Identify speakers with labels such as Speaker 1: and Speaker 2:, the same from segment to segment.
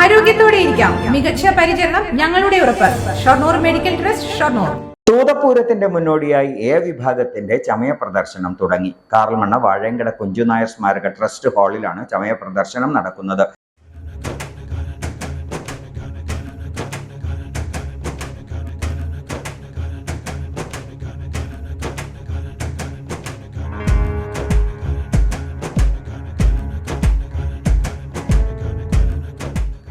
Speaker 1: ആരോഗ്യത്തോടെ ഇരിക്കാം. മികച്ച പരിചരണം ഞങ്ങളുടെ ഉറപ്പ്. Shoranur medical trust Shoranur.
Speaker 2: തൂതപൂരത്തിന്റെ മുന്നോടിയായി എ വിഭാഗത്തിന്റെ ചമയ പ്രദർശനം തുടങ്ങി. കാർൽമണ്ണ വാഴയങ്കട കുഞ്ചുനായർ സ്മാരക ട്രസ്റ്റ് ഹാളിലാണ് ചമയ പ്രദർശനം നടക്കുന്നത്.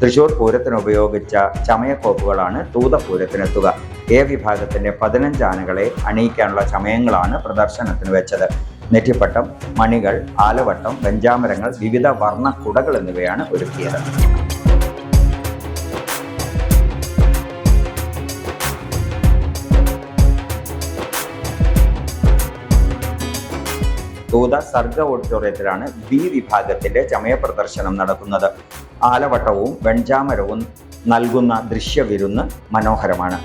Speaker 2: തൃശൂർ പൂരത്തിന് ഉപയോഗിച്ച ചമയക്കോപ്പുകളാണ് തൂതപൂരത്തിനെത്തുക എ വിഭാഗത്തിന്റെ പതിനഞ്ച് ആനകളെ അണിയിക്കാനുള്ള ചമയങ്ങളാണ് പ്രദർശനത്തിന് വെച്ചത്. നെറ്റിപ്പട്ടം മണികൾ ആലവട്ടം വെഞ്ചാമരങ്ങൾ വിവിധ വർണ കുടകൾ എന്നിവയാണ് ഒരുക്കിയത്. തൂത സർഗ ഓഡിറ്റോറിയത്തിലാണ് ബി വിഭാഗത്തിന്റെ ചമയ പ്രദർശനം നടക്കുന്നത് ആലവട്ടവും വെൺചാമരവും നൽകുന്ന ദൃശ്യവിരുന്ന് മനോഹരമാണ്.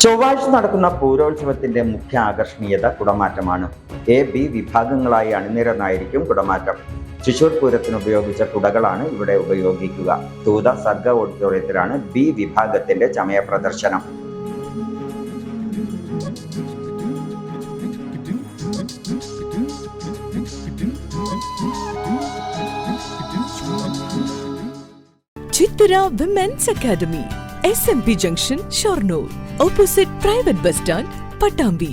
Speaker 2: ചൊവ്വാഴ്ച നടക്കുന്ന പൂരോത്സവത്തിന്റെ മുഖ്യ ആകർഷണീയത കുടമാറ്റമാണ്. എ ബി വിഭാഗങ്ങളായി അണിനിരന്നായിരിക്കും കുടമാറ്റം. തൃശൂർ പൂരത്തിന് ഉപയോഗിച്ച കുടകളാണ് ഇവിടെ ഉപയോഗിക്കുക. തൂത സർഗ ഓഡിറ്റോറിയത്തിലാണ് ബി വിഭാഗത്തിന്റെ ചമയ പ്രദർശനം.
Speaker 3: Chithura women's academy S M P junction Shoranur opposite private bus stand Pattambi